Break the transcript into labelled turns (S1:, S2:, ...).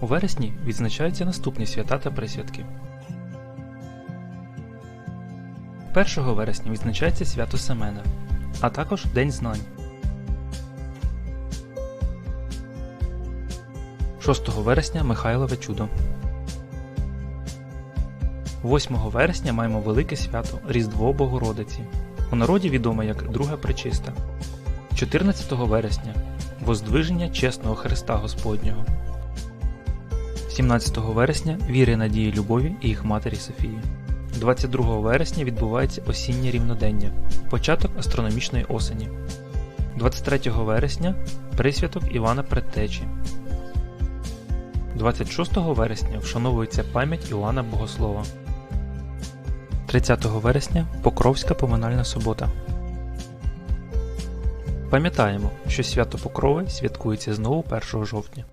S1: У вересні відзначаються наступні свята та присвятки. 1 вересня відзначається свято Семена, а також День знань. 6 вересня Михайлове чудо. 8 вересня маємо велике свято Різдво Богородиці. У народі відоме як Друга Пречиста. 14 вересня Воздвиження чесного Христа Господнього. 17 вересня Віри Надії Любові і їх матері Софії. 22 вересня відбувається осіннє рівнодення, початок астрономічної осені. 23 вересня присвяток Івана Предтечі. 26 вересня вшановується пам'ять Іоанна Богослова. 30 вересня Покровська поминальна субота. Пам'ятаємо, що свято Покрови святкується знову 1 жовтня.